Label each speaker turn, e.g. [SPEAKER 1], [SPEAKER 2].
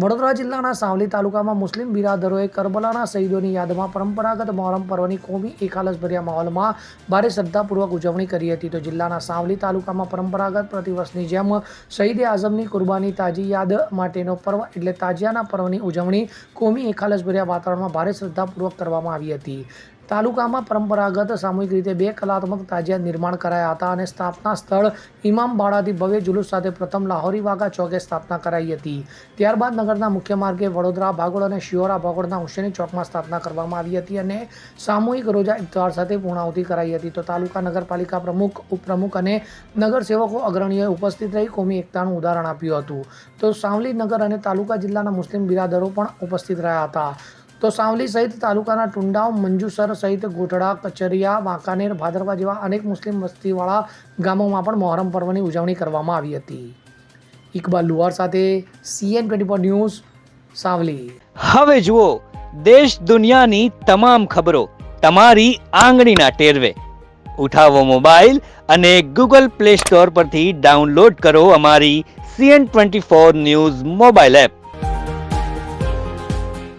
[SPEAKER 1] વડોદરા જિલ્લાના સાવલી તાલુકામાં મુસ્લિમ બિરાદરોએ કરબલાના શહીદોની યાદમાં પરંપરાગત મોહરમ પર્વની કોમી એકાલસભર્યા માહોલમાં ભારે શ્રદ્ધાપૂર્વક ઉજવણી કરી હતી. તો જિલ્લાના સાવલી તાલુકામાં પરંપરાગત પ્રતિવર્ષની જેમ શહીદે આઝમની કુરબાની તાજી યાદ માટેનો પર્વ એટલે તાજિયાના પર્વની ઉજવણી કોમી એકાલસભર્યા વાતાવરણમાં ભારે શ્રદ્ધાપૂર્વક કરવામાં આવી હતી. તાલુકામાં પરંપરાગત સામૂહિક રીતે બે કલાત્મક તાજિયા નિર્માણ કરાયા હતા અને સ્થાપના સ્થળ ઇમામબાડાથી ભવ્ય જુલુસ સાથે પ્રથમ લાહોરી વાઘા ચોકે સ્થાપના કરાઈ હતી. ત્યારબાદ નગરના મુખ્ય માર્ગે વડોદરા, ભાગોળ અને શિયોરા ભાગોળના હુસેની ચોકમાં સ્થાપના કરવામાં આવી હતી અને સામૂહિક રોજા ઇફ્તાર સાથે પૂર્ણાહુતિ કરાઈ હતી. તો તાલુકા નગરપાલિકા પ્રમુખ, ઉપપ્રમુખ અને નગરસેવકો અગ્રણીઓએ ઉપસ્થિત રહી કોમી એકતાનું ઉદાહરણ આપ્યું હતું. તો સાવલી નગર અને તાલુકા જિલ્લાના મુસ્લિમ બિરાદરો પણ ઉપસ્થિત રહ્યા હતા. તો સાવલી સહિત તાલુકાના ટુંડાવ, મંજુસર સહિત ગોઠડા કચરિયા, વાંકાનેર, ભાદરવા જેવા અનેક મુસ્લિમ વસ્તીવાળા ગામોમાં પણ મોહરમ પર્વની ઉજવણી કરવામાં આવી હતી. ઇકબાલ લુહાર સાથે CN twenty four news, Savli.
[SPEAKER 2] હવે જુઓ, દેશ દુનિયાની તમામ ખબરો તમારી આંગળીના ટેરવે. ઉઠાવો મોબાઈલ અને ગૂગલ પ્લે સ્ટોર પરથી ડાઉનલોડ કરો અમારી CN twenty four news mobile app.